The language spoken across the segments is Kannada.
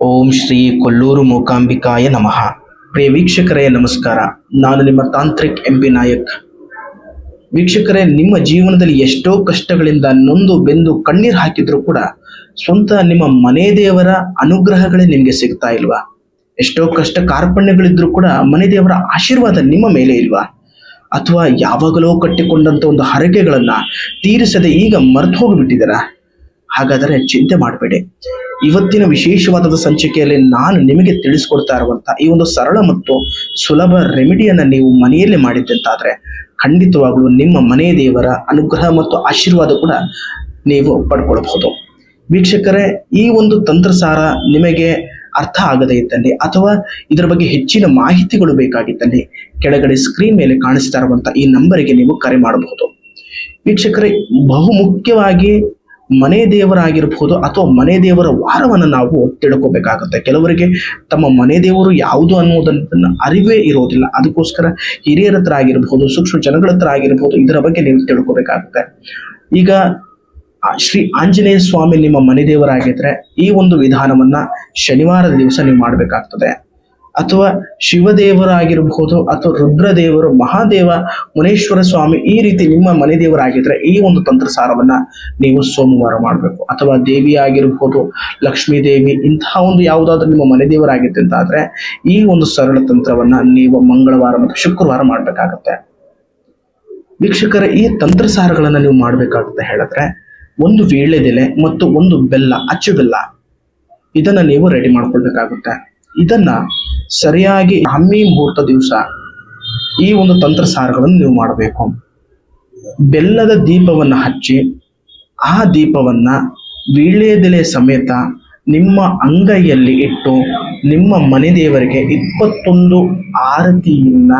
ಓಂ ಶ್ರೀ ಕೊಲ್ಲೂರು ಮೂಕಾಂಬಿಕಾಯ ನಮಃ. ಪ್ರಿಯ ವೀಕ್ಷಕರೇ, ನಮಸ್ಕಾರ. ನಾನು ನಿಮ್ಮ ತಾಂತ್ರಿಕ್ ಎಂ ಪಿ ನಾಯಕ್. ವೀಕ್ಷಕರೇ, ನಿಮ್ಮ ಜೀವನದಲ್ಲಿ ಎಷ್ಟೋ ಕಷ್ಟಗಳಿಂದ ನೊಂದು ಬೆಂದು ಕಣ್ಣೀರು ಹಾಕಿದ್ರು ಕೂಡ ಸ್ವಂತ ನಿಮ್ಮ ಮನೆ ದೇವರ ಅನುಗ್ರಹಗಳೇ ನಿಮಗೆ ಸಿಗ್ತಾ ಇಲ್ವಾ? ಎಷ್ಟೋ ಕಷ್ಟ ಕಾರ್ಪಣ್ಯಗಳಿದ್ರು ಕೂಡ ಮನೆ ದೇವರ ಆಶೀರ್ವಾದ ನಿಮ್ಮ ಮೇಲೆ ಇಲ್ವಾ? ಅಥವಾ ಯಾವಾಗಲೋ ಕಟ್ಟಿಕೊಂಡಂತ ಒಂದು ಹರಕೆಗಳನ್ನ ತೀರಿಸದೆ ಈಗ ಮರೆತು ಹೋಗಿಬಿಟ್ಟಿದ್ದೀರಾ? ಹಾಗಾದರೆ ಚಿಂತೆ ಮಾಡಬೇಡಿ. ಇವತ್ತಿನ ವಿಶೇಷವಾದ ಸಂಚಿಕೆಯಲ್ಲಿ ನಾನು ನಿಮಗೆ ತಿಳಿಸ್ಕೊಡ್ತಾ ಇರುವಂತಹ ಈ ಒಂದು ಸರಳ ಮತ್ತು ಸುಲಭ ರೆಮಿಡಿಯನ್ನ ನೀವು ಮನೆಯಲ್ಲಿ ಮಾಡಿದ್ದಂತಾದ್ರೆ ಖಂಡಿತವಾಗ್ಲೂ ನಿಮ್ಮ ಮನೆ ದೇವರ ಅನುಗ್ರಹ ಮತ್ತು ಆಶೀರ್ವಾದ ಕೂಡ ನೀವು ಪಡ್ಕೊಳ್ಬಹುದು. ವೀಕ್ಷಕರೇ, ಈ ಒಂದು ತಂತ್ರಸಾರ ನಿಮಗೆ ಅರ್ಥ ಆಗದೇ ಇದ್ದಲ್ಲಿ ಅಥವಾ ಇದರ ಬಗ್ಗೆ ಹೆಚ್ಚಿನ ಮಾಹಿತಿಗಳು ಬೇಕಾಗಿದ್ದಲ್ಲಿ ಕೆಳಗಡೆ ಸ್ಕ್ರೀನ್ ಮೇಲೆ ಕಾಣಿಸ್ತಾ ಇರುವಂತ ಈ ನಂಬರಿಗೆ ನೀವು ಕರೆ ಮಾಡಬಹುದು. ವೀಕ್ಷಕರೇ, ಬಹು ಮುಖ್ಯವಾಗಿ ಮನೆ ದೇವರಾಗಿರಬಹುದು ಅಥವಾ ಮನೆ ದೇವರ ವಾರವನ್ನು ನಾವು ತಿಳ್ಕೋಬೇಕಾಗುತ್ತೆ. ಕೆಲವರಿಗೆ ತಮ್ಮ ಮನೆ ದೇವರು ಯಾವುದು ಅನ್ನೋದನ್ನ ಅರಿವೇ ಇರೋದಿಲ್ಲ. ಅದಕ್ಕೋಸ್ಕರ ಹಿರಿಯರ ಹತ್ರ ಆಗಿರಬಹುದು ಸೂಕ್ಷ್ಮ ಜನಗಳ ಹತ್ರ ಆಗಿರಬಹುದು ಇದರ ಬಗ್ಗೆ ನೀವು ತಿಳ್ಕೋಬೇಕಾಗುತ್ತೆ. ಈಗ ಶ್ರೀ ಆಂಜನೇಯ ಸ್ವಾಮಿ ನಿಮ್ಮ ಮನೆ ದೇವರಾಗಿದ್ರೆ ಈ ಒಂದು ವಿಧಾನವನ್ನ ಶನಿವಾರದ ದಿವಸ ನೀವು ಮಾಡಬೇಕಾಗ್ತದೆ. ಅಥವಾ ಶಿವದೇವರಾಗಿರಬಹುದು ಅಥವಾ ರುದ್ರದೇವರು, ಮಹಾದೇವ, ಮುನೇಶ್ವರ ಸ್ವಾಮಿ ಈ ರೀತಿ ನಿಮ್ಮ ಮನೆ ದೇವರಾಗಿದ್ರೆ ಈ ಒಂದು ತಂತ್ರಸಾರವನ್ನ ನೀವು ಸೋಮವಾರ ಮಾಡಬೇಕು. ಅಥವಾ ದೇವಿ ಆಗಿರಬಹುದು ಲಕ್ಷ್ಮೀ ದೇವಿ ಇಂತಹ ಒಂದು ಯಾವುದಾದ್ರೂ ನಿಮ್ಮ ಮನೆ ದೇವರಾಗಿತ್ತು ಅಂತ ಈ ಒಂದು ಸರಳ ತಂತ್ರವನ್ನ ನೀವು ಮಂಗಳವಾರ ಮತ್ತು ಶುಕ್ರವಾರ ಮಾಡಬೇಕಾಗತ್ತೆ. ವೀಕ್ಷಕರ, ಈ ತಂತ್ರಸಾರಗಳನ್ನ ನೀವು ಮಾಡಬೇಕಾಗುತ್ತೆ ಹೇಳಿದ್ರೆ ಒಂದು ವೀಳ್ಯದೆಲೆ ಮತ್ತು ಒಂದು ಬೆಲ್ಲ, ಅಚ್ಚು ಬೆಲ್ಲ, ಇದನ್ನ ನೀವು ರೆಡಿ ಮಾಡ್ಕೊಳ್ಬೇಕಾಗುತ್ತೆ. ಇದನ್ನ ಸರಿಯಾಗಿ ಹಮ್ಮಿ ಮುಹೂರ್ತ ದಿವಸ ಈ ಒಂದು ತಂತ್ರ ಸಾರಗಳನ್ನು ನೀವು ಮಾಡಬೇಕು. ಬೆಲ್ಲದ ದೀಪವನ್ನ ಹಚ್ಚಿ, ಆ ದೀಪವನ್ನ ವೀಳ್ಯದೆಲೆ ಸಮೇತ ನಿಮ್ಮ ಅಂಗೈಯಲ್ಲಿ ಇಟ್ಟು, ನಿಮ್ಮ ಮನೆ ದೇವರಿಗೆ ಇಪ್ಪತ್ತೊಂದು ಆರತಿಯನ್ನ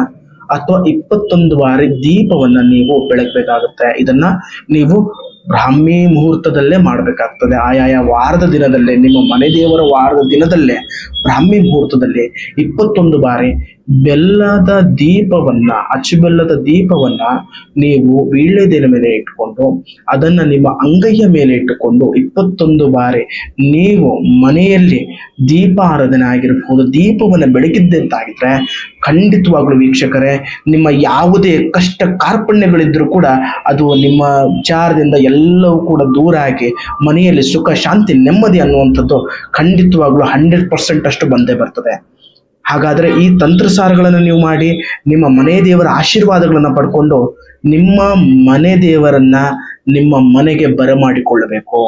ಅಥವಾ ಇಪ್ಪತ್ತೊಂದು ಬಾರಿ ದೀಪವನ್ನ ನೀವು ಬೆಳಗಬೇಕಾಗುತ್ತೆ ಇದನ್ನ ನೀವು ಬ್ರಾಹ್ಮಿ ಮುಹೂರ್ತದಲ್ಲೇ ಮಾಡಬೇಕಾಗ್ತದೆ. ಆಯಾಯ ವಾರದ ದಿನದಲ್ಲೇ, ನಿಮ್ಮ ಮನೆ ದೇವರ ವಾರದ ದಿನದಲ್ಲೇ ಬ್ರಾಹ್ಮಿ ಮುಹೂರ್ತದಲ್ಲಿ ಇಪ್ಪತ್ತೊಂದು ಬಾರಿ ಬೆಲ್ಲದ ದೀಪವನ್ನ, ಅಚ್ಚು ಬೆಲ್ಲದ ದೀಪವನ್ನ ನೀವು ವೀಳ್ಯದೆಲೆ ಮೇಲೆ ಇಟ್ಕೊಂಡು ಅದನ್ನ ನಿಮ್ಮ ಅಂಗೈಯ ಮೇಲೆ ಇಟ್ಟುಕೊಂಡು ಇಪ್ಪತ್ತೊಂದು ಬಾರಿ ನೀವು ಮನೆಯಲ್ಲಿ ದೀಪ ಆರಾಧನೆ ಆಗಿರಬಹುದು ದೀಪವನ್ನು ಬೆಳಗಿದ್ದಂತಾಗಿದ್ರೆ ಖಂಡಿತವಾಗ್ಲೂ ವೀಕ್ಷಕರೇ, ನಿಮ್ಮ ಯಾವುದೇ ಕಷ್ಟ ಕಾರ್ಪಣ್ಯಗಳಿದ್ರೂ ಕೂಡ ಅದು ನಿಮ್ಮ ವಿಚಾರದಿಂದ ಎಲ್ಲವೂ ಕೂಡ ದೂರ ಆಗಿ ಮನೆಯಲ್ಲಿ ಸುಖ, ಶಾಂತಿ, ನೆಮ್ಮದಿ ಅನ್ನುವಂಥದ್ದು ಖಂಡಿತವಾಗ್ಲೂ ಹಂಡ್ರೆಡ್ ಪರ್ಸೆಂಟ್ ಅಷ್ಟು ಬಂದೇ ಬರ್ತದೆ. ಹಾಗಾದ್ರೆ ಈ ತಂತ್ರಸಾರಗಳನ್ನು ನೀವು ಮಾಡಿ ನಿಮ್ಮ ಮನೆ ದೇವರ ಆಶೀರ್ವಾದಗಳನ್ನು ಪಡ್ಕೊಂಡು ನಿಮ್ಮ ಮನೆ ದೇವರನ್ನ ನಿಮ್ಮ ಮನೆಗೆ ಬರಮಾಡಿಕೊಳ್ಳಬೇಕು.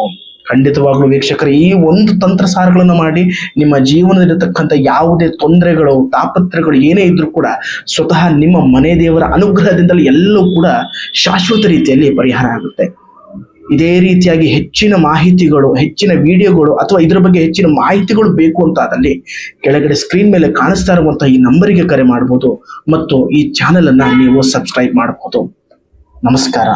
ಖಂಡಿತವಾಗ್ಲೂ ವೀಕ್ಷಕರು, ಈ ಒಂದು ತಂತ್ರಸಾರಗಳನ್ನು ಮಾಡಿ ನಿಮ್ಮ ಜೀವನದಲ್ಲಿರ್ತಕ್ಕಂಥ ಯಾವುದೇ ತೊಂದರೆಗಳು ತಾಪತ್ರಗಳು ಏನೇ ಇದ್ರೂ ಕೂಡ ಸ್ವತಃ ನಿಮ್ಮ ಮನೆ ದೇವರ ಅನುಗ್ರಹದಿಂದಲೇ ಎಲ್ಲವೂ ಕೂಡ ಶಾಶ್ವತ ರೀತಿಯಲ್ಲಿ ಪರಿಹಾರ ಆಗುತ್ತೆ. ಇದೇ ರೀತಿಯಾಗಿ ಹೆಚ್ಚಿನ ಮಾಹಿತಿಗಳು, ಹೆಚ್ಚಿನ ವಿಡಿಯೋಗಳು ಅಥವಾ ಇದರ ಬಗ್ಗೆ ಹೆಚ್ಚಿನ ಮಾಹಿತಿಗಳು ಬೇಕು ಅಂತ ಆದಲ್ಲಿ ಕೆಳಗಡೆ ಸ್ಕ್ರೀನ್ ಮೇಲೆ ಕಾಣಿಸ್ತಾ ಇರುವಂತಹ ಈ ನಂಬರಿಗೆ ಕರೆ ಮಾಡಬಹುದು ಮತ್ತು ಈ ಚಾನೆಲ್ ಅನ್ನ ನೀವು ಸಬ್ಸ್ಕ್ರೈಬ್ ಮಾಡಬಹುದು ನಮಸ್ಕಾರ.